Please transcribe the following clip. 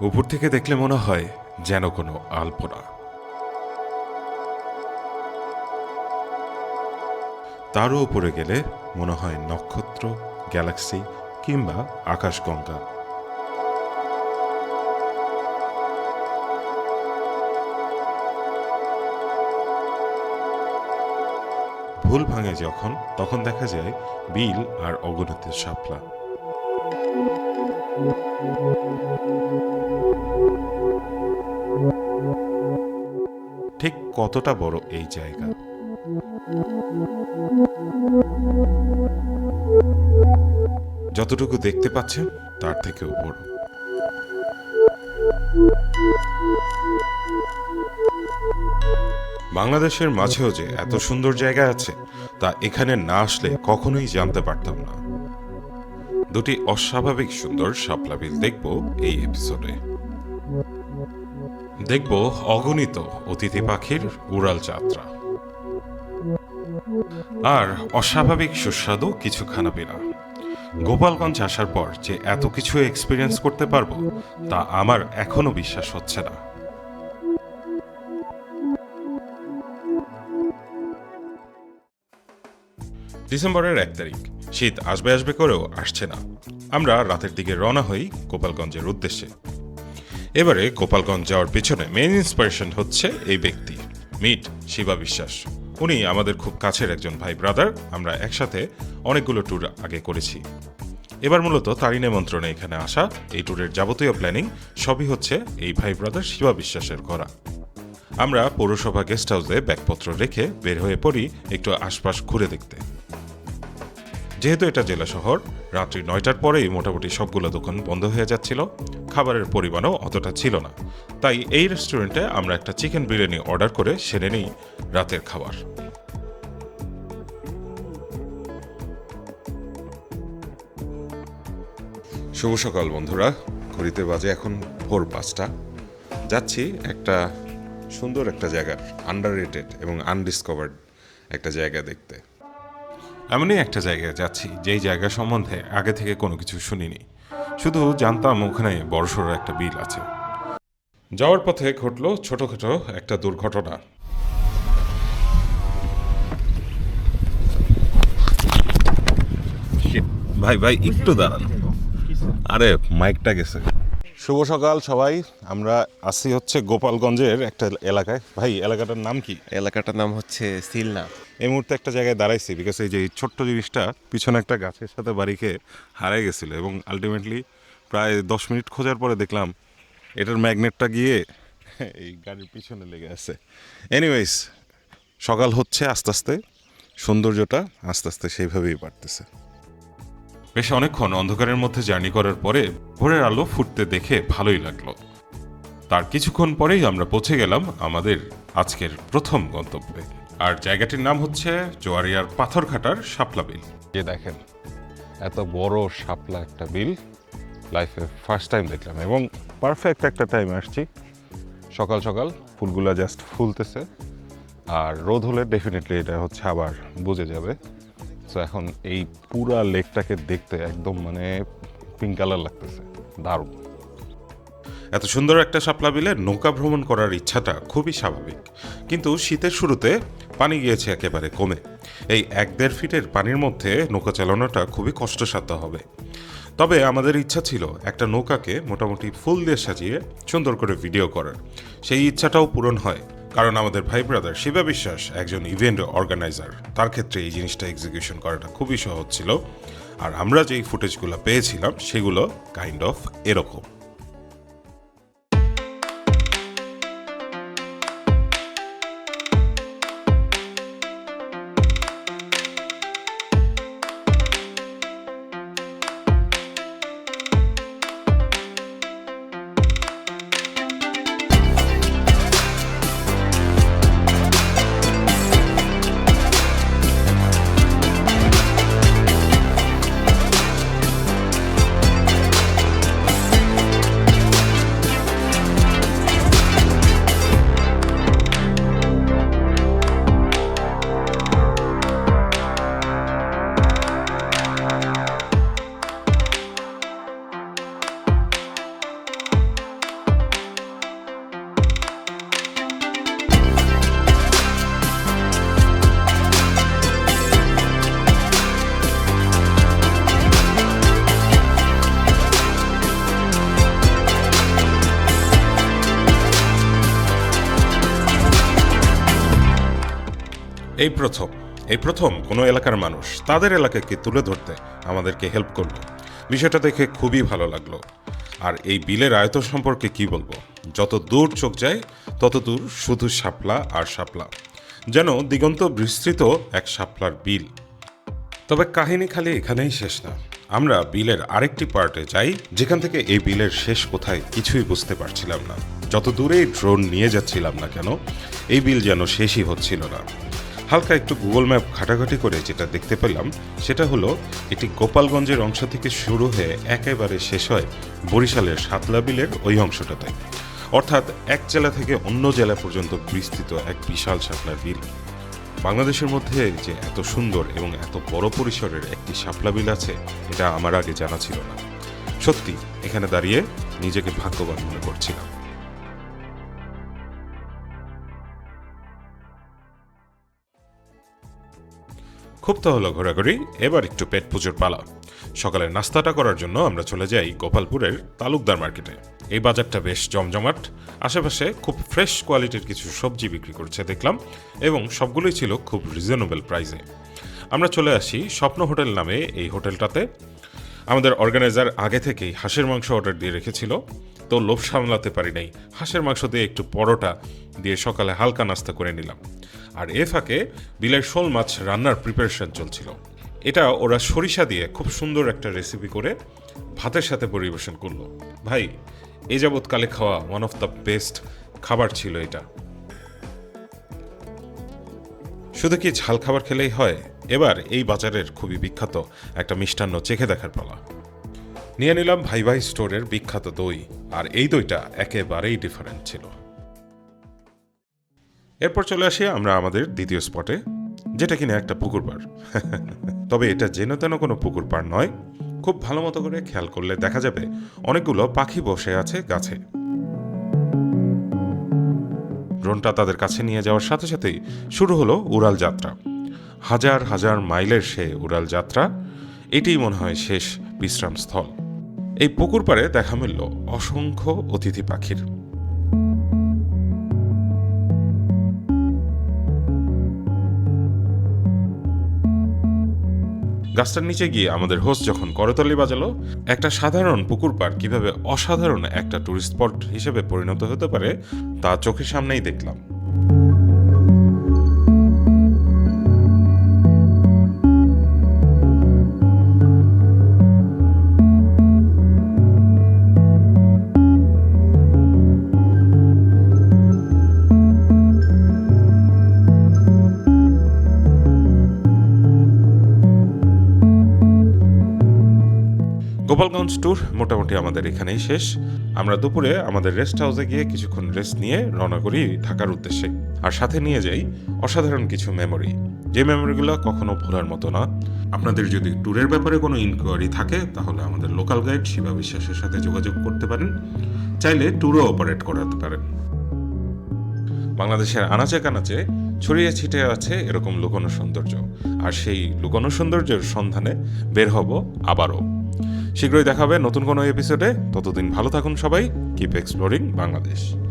উপর থেকে দেখলে মনে হয় যেন কোনো আলপনা। তারও উপরে গেলে মনে হয় নক্ষত্র, গ্যালাক্সি কিংবা আকাশগঙ্গা। ভুল ভাঙে যখন, তখন দেখা যায় বিল আর অগণিত শাপলা। ঠিক কতটা বড় এই জায়গা? যতটুকু দেখতে পাচ্ছেন, তার থেকেও বড়। বাংলাদেশের মাঝেও যে এত সুন্দর জায়গা আছে, তা এখানে না আসলে কখনোই জানতে পারতাম না। দুটি অস্বাভাবিক সুন্দর শাপলা বিল দেখব এই এপিসোডে দেখব অগণিত অতিথি পাখির উড়াল যাত্রা। আর অস্বাভাবিক সুস্বাদু কিছু খানাপিনা গোপালগঞ্জ আসার পর যে এত কিছু এক্সপিরিয়েন্স করতে পারব, তা আমার এখনও বিশ্বাস হচ্ছে না। ডিসেম্বরের এক তারিখ। শীত আসবে আসবে করেও আসছে না। আমরা রাতের দিকে রওনা হই গোপালগঞ্জের উদ্দেশ্যে। এবারে গোপালগঞ্জ যাওয়ার পিছনে মেইন ইন্সপিরেশন হচ্ছে এই ব্যক্তি মিট শিবা বিশ্বাস। উনি আমাদের খুব কাছের একজন ভাই ব্রাদার আমরা একসাথে অনেকগুলো ট্যুর আগে করেছি। এবার মূলত তারই নিমন্ত্রণে এখানে আসা, এই ট্যুরের যাবতীয় প্ল্যানিং সবই হচ্ছে এই ভাই ব্রাদার শিবা বিশ্বাসের করা। আমরা পৌরসভা গেস্ট হাউসে ব্যাগপত্র রেখে বের হয়ে পড়ি একটু আশপাশ ঘুরে দেখতে। যেহেতু এটা জেলা শহর, রাত্রি নয়টার পরেই মোটামুটি সবগুলো দোকান বন্ধ হয়ে যাচ্ছিল। খাবারের পরিমাণও অতটা ছিল না। তাই এই রেস্টুরেন্টে আমরা একটা চিকেন বিরিয়ানি অর্ডার করে সেরে নিই রাতের খাবার। শুভ সকাল বন্ধুরা। ঘড়িতে বাজে এখন ভোর পাঁচটা। যাচ্ছি একটা সুন্দর একটা জায়গা আন্ডার এবং আনডিসকভার্ড একটা জায়গা দেখতে। এমনই একটা জায়গায় যাচ্ছি, যেই জায়গা সম্বন্ধে আগে থেকে কোনো কিছু শুনিনি। শুধু জানতাম ওখানে বড়সড় একটা বিল আছে। যাওয়ার পথে ঘটলো ছোটখাটো একটা দুর্ঘটনা। ভাই ভাই, একটু দাঁড়ান। আরে, মাইকটা গেছে। শুভ সকাল সবাই। আমরা আসি হচ্ছে গোপালগঞ্জের একটা এলাকায়। ভাই এলাকাটার নাম কি? এলাকাটার নাম হচ্ছে সিলনা। এই মুহূর্তে একটা জায়গায় দাঁড়াইছি বিকজ এই যে এই ছোট্ট জিনিসটা পিছনে একটা গাছের সাথে বাড়িকে হারাই গেছিল এবং আলটিমেটলি প্রায় দশ মিনিট খোঁজার পরে দেখলাম এটার ম্যাগনেটটা গিয়ে এই গাড়ির পিছনে লেগে আছে। এনিওয়েজ সকাল হচ্ছে আস্তে আস্তে সৌন্দর্যটা আস্তে আস্তে সেইভাবেই বাড়তেছে। বেশ অনেকক্ষণ অন্ধকারের মধ্যে জার্নি করার পরে ভোরের আলো ফুটতে দেখে ভালোই লাগল। তার কিছুক্ষণ পরেই আমরা পৌঁছে গেলাম আমাদের আজকের প্রথম গন্তব্যে। আর জায়গাটির নাম হচ্ছে জোয়ারিয়ার পাথরঘাটার শাপলা বিল। যে দেখেন, এত বড় শাপলা একটা বিল, লাইফে ফার্স্ট টাইম দেখলাম এবং পারফেক্ট একটা টাইম আসছি। সকাল সকাল ফুলগুলা জাস্ট ফুলতেছে, আর রোদ হলে ডেফিনেটলি এটা হচ্ছে আবার বুঝে যাবে। সো এখন এই পুরা লেকটাকে দেখতে একদম মানে পিঙ্ক কালার লাগতেছে। দারুণ। এত সুন্দর একটা শাপলা বিলে নৌকা ভ্রমণ করার ইচ্ছাটা খুবই স্বাভাবিক। কিন্তু শীতের শুরুতে পানি গিয়েছে একেবারে কমে। এই এক দেড় ফিটের পানির মধ্যে নৌকা চালানোটা খুবই কষ্টসাধ্য হবে। তবে আমাদের ইচ্ছা ছিল একটা নৌকাকে মোটামুটি ফুল দিয়ে সাজিয়ে সুন্দর করে ভিডিও করার। সেই ইচ্ছাটাও পূরণ হয়। কারণ আমাদের ভাই ব্রাদার শিবা বিশ্বাস একজন ইভেন্ট অর্গানাইজার তার ক্ষেত্রে এই জিনিসটা এক্সিকিউশন করাটা খুবই সহজ ছিল। আর আমরা যেই ফুটেজগুলো পেয়েছিলাম, সেগুলো কাইন্ড অফ এরকম। এই প্রথম এই প্রথম কোনো এলাকার মানুষ তাদের এলাকাকে তুলে ধরতে আমাদেরকে হেল্প করল। বিষয়টা দেখে খুবই ভালো লাগল। আর এই বিলের আয়তন সম্পর্কে কি বলব? যত দূর চোখ যায়, তত দূর শুধু শাপলা আর শাপলা। যেন দিগন্ত বিস্তৃত এক শাপলার বিল। তবে কাহিনী খালি এখানেই শেষ না। আমরা বিলের আরেকটি পার্টে যাই, যেখান থেকে এই বিলের শেষ কোথায় কিছুই বুঝতে পারছিলাম না। যত দূরেই ড্রোন নিয়ে যাচ্ছিলাম না কেন, এই বিল যেন শেষই হচ্ছিল না। হালকা একটু গুগল ম্যাপ ঘাটাঘাটি করে যেটা দেখতে পেলাম, সেটা হলো এটি গোপালগঞ্জের অংশ থেকে শুরু হয়ে একেবারে শেষ হয় বরিশালের সাতলা বিলের ওই অংশটাতে। অর্থাৎ এক জেলা থেকে অন্য জেলা পর্যন্ত বিস্তৃত এক বিশাল শাপলার বিল। বাংলাদেশের মধ্যে যে এত সুন্দর এবং এত বড় পরিসরের একটি শাপলা বিল আছে, এটা আমার আগে জানা ছিল না। সত্যি, এখানে দাঁড়িয়ে নিজেকে ভাগ্যবান মনে করছিলাম। খুব তো হলো ঘোরাঘুরি, এবার একটু পেট পুজোর পালা। সকালের নাস্তাটা করার জন্য আমরা চলে যাই গোপালপুরের তালুকদার মার্কেটে। এই বাজারটা বেশ জমজমাট, আশেপাশে খুব ফ্রেশ কোয়ালিটির কিছু সবজি বিক্রি করছে দেখলাম, এবং সবগুলোই ছিল খুব রিজনেবল প্রাইসে আমরা চলে আসি স্বপ্ন হোটেল নামে এই হোটেলটাতে। আমাদের অর্গানাইজার আগে থেকেই হাঁসের মাংস অর্ডার দিয়ে রেখেছিল, তো লোভ সামলাতে পারি নাই হাঁসের মাংস দিয়ে একটু পরোটা দিয়ে সকালে হালকা নাস্তা করে নিলাম। আর এ ফাঁকে বিলের শোল মাছ রান্নার প্রিপারেশন চলছিল। এটা ওরা সরিষা দিয়ে খুব সুন্দর একটা রেসিপি করে ভাতের সাথে পরিবেশন করল। ভাই, এ যাবৎকালে খাওয়া ওয়ান অফ দ্য বেস্ট খাবার ছিল এটা। শুধু কি ঝাল খাবার খেলেই হয়? এবার এই বাজারের খুবই বিখ্যাত একটা মিষ্টান্ন চেখে দেখার পালা। নিয়ে নিলাম ভাই ভাই স্টোরের বিখ্যাত দই, আর এই দইটা একেবারেই ডিফারেন্ট ছিল। এরপর চলে আসি আমরা আমাদের দ্বিতীয় স্পটে, যেটা কিনা একটা পুকুর পাড়। তবে এটা যেন তেন কোনো পুকুর পাড় নয়, খুব ভালো মতো করে খেয়াল করলে দেখা যাবে অনেকগুলো পাখি বসে আছে গাছে। ড্রোনটা তাদের কাছে নিয়ে যাওয়ার সাথে সাথেই শুরু হলো উড়াল যাত্রা। হাজার হাজার মাইলের সে উড়াল যাত্রা, এটিই মনে হয় শেষ বিশ্রামস্থল। এই পুকুর পাড়ে দেখা মিলল অসংখ্য অতিথি পাখির। গাছটার নিচে গিয়ে আমাদের হোস্ট যখন করতালি বাজালো, একটা সাধারণ পুকুর পাড় কীভাবে অসাধারণ একটা টুরিস্ট স্পট হিসেবে পরিণত হতে পারে তা চোখের সামনেই দেখলাম। গোপালগঞ্জ ট্যুর মোটামুটি আমাদের এখানেই শেষ। আমরা দুপুরে আমাদের রেস্ট হাউসে গিয়ে কিছুক্ষণ রেস্ট নিয়ে রওনা করি ঢাকার উদ্দেশ্যে। আর সাথে নিয়ে যাই অসাধারণ কিছু মেমোরি যে মেমোরিগুলো কখনো ভোলার মতো না। আপনাদের যদি ট্যুরের ব্যাপারে কোনো ইনকোয়ারি থাকে, তাহলে আমাদের লোকাল গাইড শিবা বিশ্বাসের সাথে যোগাযোগ করতে পারেন। চাইলে ট্যুরও অপারেট করাতে পারেন। বাংলাদেশের আনাচে কানাচে ছড়িয়ে ছিটিয়ে আছে এরকম লুকোনো সৌন্দর্য। আর সেই লুকোনো সৌন্দর্যের সন্ধানে বের হব আবারও। শীঘ্রই দেখাবে নতুন কোনো এপিসোডে ততদিন ভালো থাকুন সবাই। Keep exploring Bangladesh